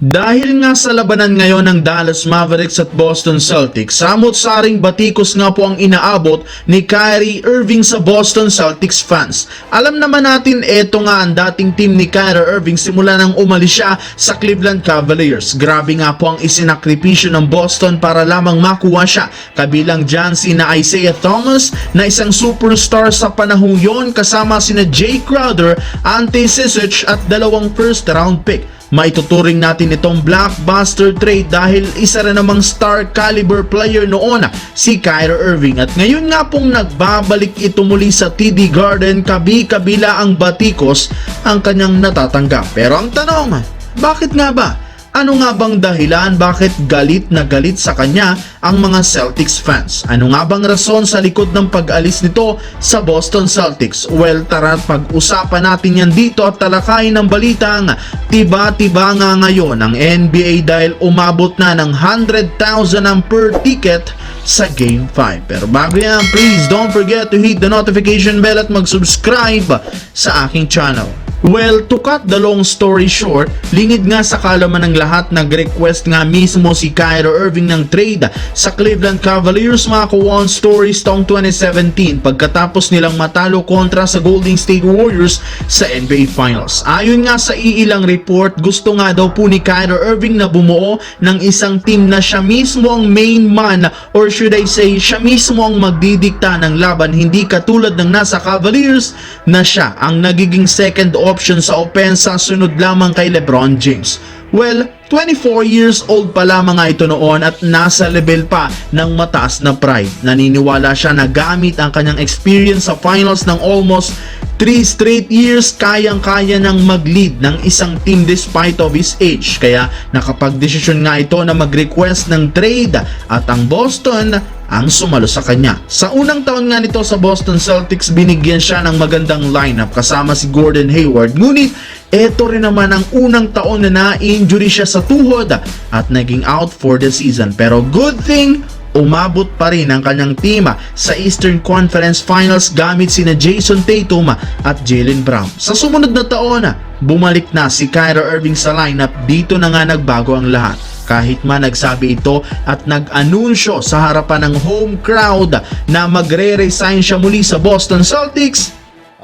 Dahil nga sa labanan ngayon ng Dallas Mavericks at Boston Celtics, samot-saring batikos nga po ang inaabot ni Kyrie Irving sa Boston Celtics fans. Alam naman natin eto nga ang dating team ni Kyrie Irving simula nang umalis siya sa Cleveland Cavaliers. Grabe nga po ang isinakripisyo ng Boston para lamang makuha siya. Kabilang dyan si na Isaiah Thomas na isang superstar sa panahong yon kasama sina Jay Crowder, Ante Cisic at dalawang first round pick. Maituturing natin itong blockbuster trade dahil isa rin namang star caliber player noon si Kyrie Irving at ngayon nga pong nagbabalik ito muli sa TD Garden kabi-kabila ang batikos ang kanyang natatanggap. Pero ang tanong, bakit nga ba? Ano nga bang dahilan bakit galit na galit sa kanya ang mga Celtics fans? Ano nga bang rason sa likod ng pag-alis nito sa Boston Celtics? Well, tara pag-usapan natin yan dito at talakayin ng balitang tiba-tiba nga ngayon ang NBA dahil umabot na ng 100,000 ang per ticket sa Game 5. Pero bago yan, please don't forget to hit the notification bell at mag-subscribe sa aking channel. Well, to cut the long story short, lingid nga sa kalaman ng lahat nag-request nga mismo si Kyrie Irving ng trade sa Cleveland Cavaliers mga kuwan stories taong 2017 pagkatapos nilang matalo kontra sa Golden State Warriors sa NBA Finals. Ayon nga sa iilang report, gusto nga daw po ni Kyrie Irving na bumuo ng isang team na siya mismo ang main man or should I say siya mismo ang magdidikta ng laban hindi katulad ng nasa Cavaliers na siya ang nagiging second option sa opensa sunod lamang kay LeBron James. Well, 24 years old pa lamang nga ito noon at nasa level pa ng mataas na pride. Naniniwala siya na gamit ang kanyang experience sa finals ng almost 3 straight years, kayang-kaya ng mag-lead ng isang team despite of his age. Kaya nakapag-desisyon nga ito na mag-request ng trade at ang Boston ang sumalo sa kanya. Sa unang taon nga nito sa Boston Celtics, binigyan siya ng magandang lineup kasama si Gordon Hayward. Ngunit ito rin naman ang unang taon na na-injury siya sa tuhod at naging out for the season. Pero good thing, umabot pa rin ang kanyang team sa Eastern Conference Finals gamit sina Jason Tatum at Jalen Brown. Sa sumunod na taon, bumalik na si Kyrie Irving sa lineup. Dito na nga nagbago ang lahat kahit man nagsabi ito at nag-anunsyo sa harapan ng home crowd na magre-resign siya muli sa Boston Celtics,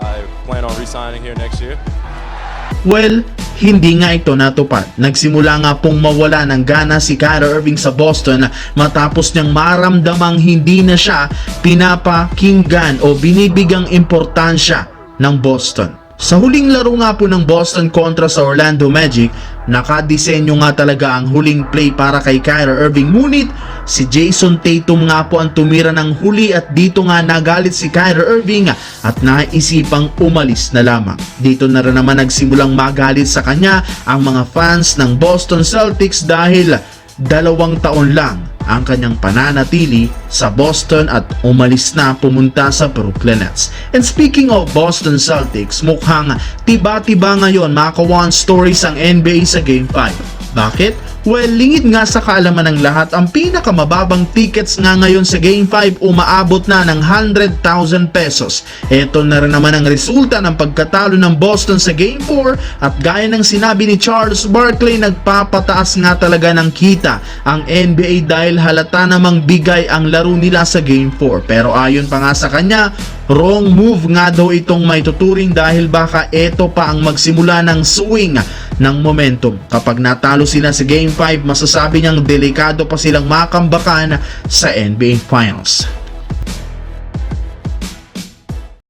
I plan on resigning here next year. Well, hindi nga ito natupad. Nagsimula nga pong mawala ng gana si Kyrie Irving sa Boston matapos niyang maramdamang hindi na siya pinapakinggan o binibigang importansya ng Boston. Sa huling laro nga po ng Boston kontra sa Orlando Magic, nakadisenyo nga talaga ang huling play para kay Kyrie Irving. Ngunit si Jason Tatum nga po ang tumira ng huli at dito nga nagalit si Kyrie Irving at naisipang umalis na lamang. Dito na rin naman nagsimulang magalit sa kanya ang mga fans ng Boston Celtics dahil dalawang taon lang ang kanyang pananatili sa Boston at umalis na pumunta sa Brooklyn Nets. And speaking of Boston Celtics, mukhang tiba-tiba ngayon makawan stories ang NBA sa Game 5. Bakit? Well, lingid nga sa kaalaman ng lahat, ang pinakamababang tickets nga ngayon sa Game 5 umaabot na ng 100,000 pesos. Ito na rin naman ang resulta ng pagkatalo ng Boston sa Game 4 at gaya ng sinabi ni Charles Barkley, nagpapataas nga talaga ng kita ang NBA dahil halata namang bigay ang laro nila sa Game 4. Pero ayon pa nga sa kanya, wrong move nga daw itong may tuturing dahil baka ito pa ang magsimula ng swing ng momentum. Kapag natalo sila sa Game 5, masasabi niyang delikado pa silang makambakan sa NBA Finals.